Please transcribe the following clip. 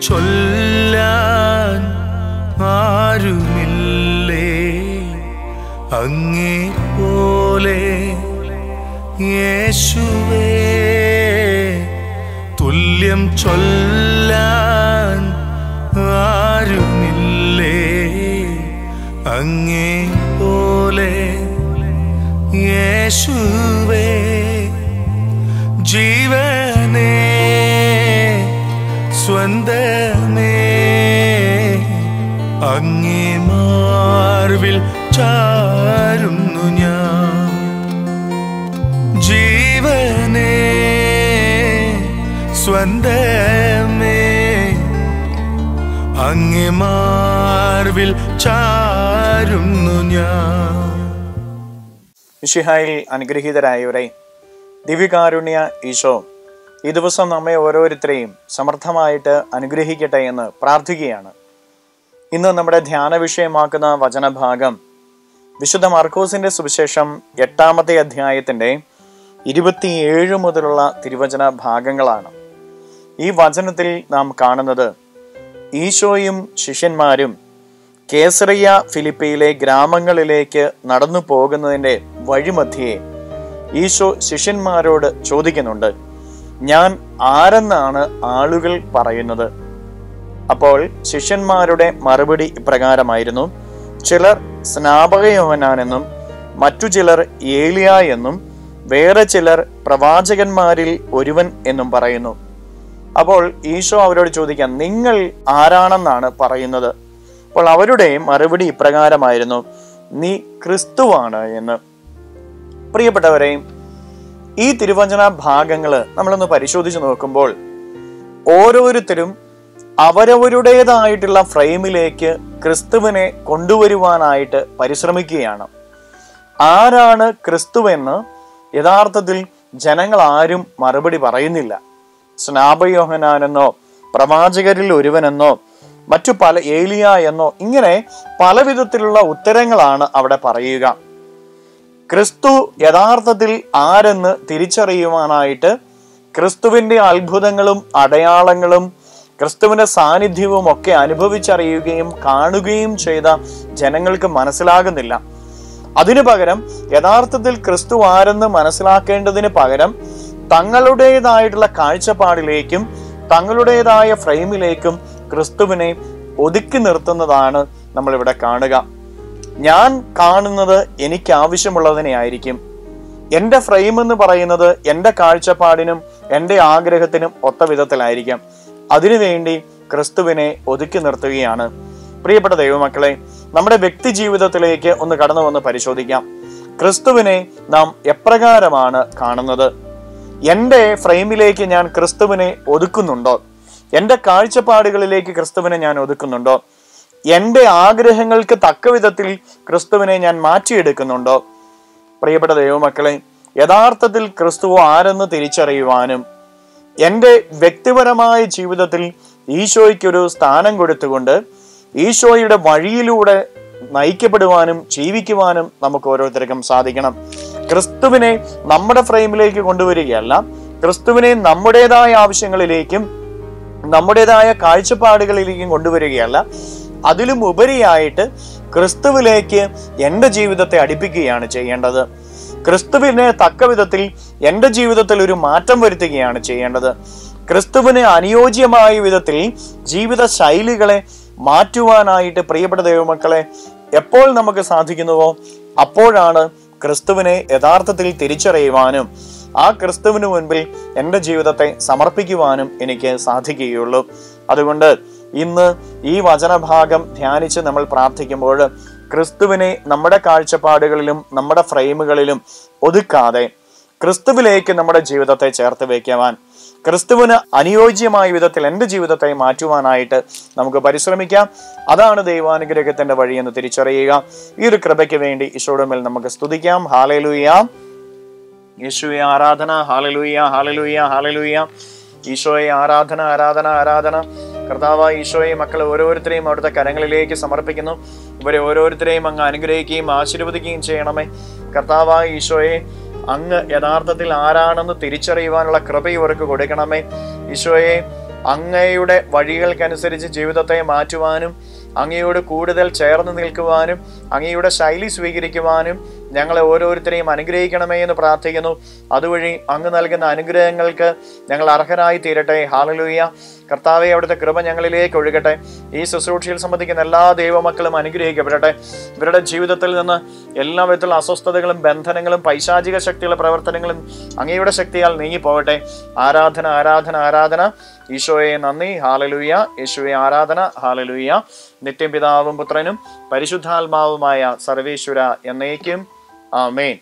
ചൊല്ലാൻ ആരുമില്ലേ? അങ്ങേ പോലെ യേശുവേ തുല്യം ചൊല്ലാൻ ആരുമില്ലേ? അങ്ങേ പോലെ യേശുവേ ജീവേ സ്വന്തമേ അങ്ങേ മാർവിൽ ചാരുന്നു ഞാൻ. ജീവനേ സ്വന്തമേ അങ്ങേ മാർവിൽ ചാരുന്നു ഞാൻ. മിഷിഹായിൽ അനുഗ്രഹീതരായവരെ ദിവ്യകാരുണ്യ ഈശോ ഈ ദിവസം നമ്മെ ഓരോരുത്തരെയും സമർത്ഥമായിട്ട് അനുഗ്രഹിക്കട്ടെ എന്ന് പ്രാർത്ഥിക്കുകയാണ്. ഇന്ന് നമ്മുടെ ധ്യാന വിഷയമാക്കുന്ന വചനഭാഗം വിശുദ്ധ മർക്കോസിന്റെ സുവിശേഷം എട്ടാമത്തെ അധ്യായത്തിന്റെ ഇരുപത്തിയേഴ് മുതലുള്ള തിരുവചന ഭാഗങ്ങളാണ്. ഈ വചനത്തിൽ നാം കാണുന്നത് ഈശോയും ശിഷ്യന്മാരും കേസറിയ ഫിലിപ്പയിലെ ഗ്രാമങ്ങളിലേക്ക് നടന്നു പോകുന്നതിന്റെ വഴിമധ്യേ ഈശോ ശിഷ്യന്മാരോട് ചോദിക്കുന്നുണ്ട്. ഞാൻ ആരെന്നാണ് ആളുകൾ പറയുന്നത്? അപ്പോൾ ശിഷ്യന്മാരുടെ മറുപടി ഇപ്രകാരമായിരുന്നു ചിലർ സ്നാപകയോഹനാനെന്നും മറ്റു ചിലർ ഏലിയ എന്നും വേറെ ചിലർ പ്രവാചകന്മാരിൽ ഒരുവൻ എന്നും പറയുന്നു. അപ്പോൾ ഈശോ അവരോട് ചോദിക്കാം നിങ്ങൾ ആരാണെന്നാണ് പറയുന്നത്? അപ്പോൾ അവരുടെ മറുപടി ഇപ്രകാരമായിരുന്നു നീ ക്രിസ്തുവാണ് എന്ന്. പ്രിയപ്പെട്ടവരെ ഈ തിരുവചന ഭാഗങ്ങൾ നമ്മളൊന്ന് പരിശോധിച്ച് നോക്കുമ്പോൾ ഓരോരുത്തരും അവരവരുടേതായിട്ടുള്ള ഫ്രെയിമിലേക്ക് ക്രിസ്തുവിനെ കൊണ്ടുവരുവാനായിട്ട് പരിശ്രമിക്കുകയാണ്. ആരാണ് ക്രിസ്തുവെന്ന് യഥാർത്ഥത്തിൽ ജനങ്ങൾ ആരും മറുപടി പറയുന്നില്ല. സ്നാപയോഹനാനെന്നോ പ്രവാചകരിൽ ഒരുവനെന്നോ മറ്റു പല ഏലിയ എന്നോ ഇങ്ങനെ പല വിധത്തിലുള്ള ഉത്തരങ്ങളാണ് അവിടെ പറയുക. ക്രിസ്തു യഥാർത്ഥത്തിൽ ആരെന്ന് തിരിച്ചറിയുവാനായിട്ട് ക്രിസ്തുവിന്റെ അത്ഭുതങ്ങളും അടയാളങ്ങളും ക്രിസ്തുവിന്റെ സാന്നിധ്യവും ഒക്കെ അനുഭവിച്ചറിയുകയും കാണുകയും ചെയ്ത ജനങ്ങൾക്ക് മനസ്സിലാകുന്നില്ല. അതിനു പകരം യഥാർത്ഥത്തിൽ ക്രിസ്തു ആരെന്ന് മനസ്സിലാക്കേണ്ടതിന് പകരം തങ്ങളുടേതായിട്ടുള്ള കാഴ്ചപ്പാടിലേക്കും തങ്ങളുടേതായ ഫ്രെയിമിലേക്കും ക്രിസ്തുവിനെ ഒതുക്കി നിർത്തുന്നതാണ് നമ്മളിവിടെ കാണുക. ഞാൻ കാണുന്നത് എനിക്ക് ആവശ്യമുള്ളതിനെ ആയിരിക്കും. എന്റെ ഫ്രെയിം എന്ന് പറയുന്നത് എന്റെ കാഴ്ചപ്പാടിനും എന്റെ ആഗ്രഹത്തിനും ഒത്ത വിധത്തിലായിരിക്കാം. അതിനുവേണ്ടി ക്രിസ്തുവിനെ ഒതുക്കി നിർത്തുകയാണ്. പ്രിയപ്പെട്ട ദൈവമക്കളെ നമ്മുടെ വ്യക്തി ജീവിതത്തിലേക്ക് ഒന്ന് കടന്നു വന്ന് പരിശോധിക്കാം. ക്രിസ്തുവിനെ നാം എപ്രകാരമാണ് കാണുന്നത്? എന്റെ ഫ്രെയിമിലേക്ക് ഞാൻ ക്രിസ്തുവിനെ ഒതുക്കുന്നുണ്ടോ? എന്റെ കാഴ്ചപ്പാടുകളിലേക്ക് ക്രിസ്തുവിനെ ഞാൻ ഒതുക്കുന്നുണ്ടോ? എന്റെ ആഗ്രഹങ്ങൾക്ക് തക്ക വിധത്തിൽ ക്രിസ്തുവിനെ ഞാൻ മാറ്റിയെടുക്കുന്നുണ്ടോ? പ്രിയപ്പെട്ട ദൈവമക്കളെ യഥാർത്ഥത്തിൽ ക്രിസ്തു ആരെന്ന് തിരിച്ചറിയുവാനും എന്റെ വ്യക്തിപരമായ ജീവിതത്തിൽ ഈശോയ്ക്കൊരു സ്ഥാനം കൊടുത്തുകൊണ്ട് ഈശോയുടെ വഴിയിലൂടെ നയിക്കപ്പെടുവാനും ജീവിക്കുവാനും നമുക്ക് ഓരോരുത്തർക്കും സാധിക്കണം. ക്രിസ്തുവിനെ നമ്മുടെ ഫ്രെയിമിലേക്ക് കൊണ്ടുവരികയല്ല ക്രിസ്തുവിനെ നമ്മുടേതായ ആവശ്യങ്ങളിലേക്കും നമ്മുടേതായ കാഴ്ചപ്പാടുകളിലേക്കും കൊണ്ടുവരികയല്ല അതിലും ഉപരിയായിട്ട് ക്രിസ്തുവിലേക്ക് എന്റെ ജീവിതത്തെ അടുപ്പിക്കുകയാണ് ചെയ്യേണ്ടത്. ക്രിസ്തുവിനെ തക്ക വിധത്തിൽ എന്റെ ജീവിതത്തിൽ ഒരു മാറ്റം വരുത്തുകയാണ് ചെയ്യേണ്ടത്. ക്രിസ്തുവിന് അനുയോജ്യമായ വിധത്തിൽ ജീവിത ശൈലികളെ മാറ്റുവാനായിട്ട് പ്രിയപ്പെട്ട ദൈവമക്കളെ എപ്പോൾ നമുക്ക് സാധിക്കുന്നുവോ അപ്പോഴാണ് ക്രിസ്തുവിനെ യഥാർത്ഥത്തിൽ തിരിച്ചറിയുവാനും ആ ക്രിസ്തുവിന് മുൻപിൽ എന്റെ ജീവിതത്തെ സമർപ്പിക്കുവാനും എനിക്ക് സാധിക്കുകയുള്ളൂ. അതുകൊണ്ട് ഇന്ന് ഈ വചനഭാഗം ധ്യാനിച്ച് നമ്മൾ പ്രാർത്ഥിക്കുമ്പോൾ ക്രിസ്തുവിനെ നമ്മുടെ കാഴ്ചപ്പാടുകളിലും നമ്മുടെ ഫ്രെയിമുകളിലും ഒതുക്കാതെ ക്രിസ്തുവിലേക്ക് നമ്മുടെ ജീവിതത്തെ ചേർത്ത് വയ്ക്കുവാൻ ക്രിസ്തുവിന് അനുയോജ്യമായ വിധത്തിൽ എന്റെ ജീവിതത്തെ മാറ്റുവാനായിട്ട് നമുക്ക് പരിശ്രമിക്കാം. അതാണ് ദൈവാനുഗ്രഹത്തിന്റെ എന്ന് തിരിച്ചറിയുക. ഈ ഒരു കൃപയ്ക്ക് വേണ്ടി ഈശോയുടെ മേൽ നമുക്ക് സ്തുതിക്കാം. ഹാലലുയ യേശുവെ ആരാധന. ഹാലലുയ ഹാലലുയ ഹാലലുയ ഈശോയെ ആരാധന ആരാധന ആരാധന. കർത്താവ് ഈശോയെ മക്കൾ ഓരോരുത്തരെയും അവിടുത്തെ കരങ്ങളിലേക്ക് സമർപ്പിക്കുന്നു. ഇവരെ ഓരോരുത്തരെയും അങ്ങ് അനുഗ്രഹിക്കുകയും ആശീർവദിക്കുകയും ചെയ്യണമേ. കർത്താവ് ഈശോയെ അങ്ങ് യഥാർത്ഥത്തിൽ ആരാണെന്ന് തിരിച്ചറിയുവാനുള്ള കൃപ ഇവർക്ക് കൊടുക്കണമേ. ഈശോയെ അങ്ങയുടെ വഴികൾക്കനുസരിച്ച് ജീവിതത്തെ മാറ്റുവാനും അങ്ങയോട് കൂടുതൽ ചേർന്ന് നിൽക്കുവാനും അങ്ങയുടെ ശൈലി സ്വീകരിക്കുവാനും ഞങ്ങളെ ഓരോരുത്തരെയും അനുഗ്രഹിക്കണമേ എന്ന് പ്രാർത്ഥിക്കുന്നു. അതുവഴി അങ്ങ് നൽകുന്ന അനുഗ്രഹങ്ങൾക്ക് ഞങ്ങൾ അർഹരായി തീരട്ടെ. ഹാലലൂയ കർത്താവെ അവിടുത്തെ കൃപ ഞങ്ങളിലേക്ക് ഒഴുകട്ടെ. ഈ ശുശ്രൂഷയിൽ സംബന്ധിക്കുന്ന എല്ലാ ദൈവമക്കളും അനുഗ്രഹിക്കപ്പെടട്ടെ. ഇവരുടെ ജീവിതത്തിൽ നിന്ന് എല്ലാ വിധത്തിലുള്ള അസ്വസ്ഥതകളും ബന്ധനങ്ങളും പൈശാചിക ശക്തികളുടെ പ്രവർത്തനങ്ങളും അങ്ങയുടെ ശക്തിയാൽ നീങ്ങിപ്പോകട്ടെ. ആരാധന ആരാധന ആരാധന. ഈശോയെ നന്ദി. ഹാലലൂയ യേശുവെ ആരാധന. ഹാലലൂയ നിത്യപിതാവും പുത്രനും പരിശുദ്ധാത്മാവുമായ സർവേശ്വര എന്നേക്കും. Amen.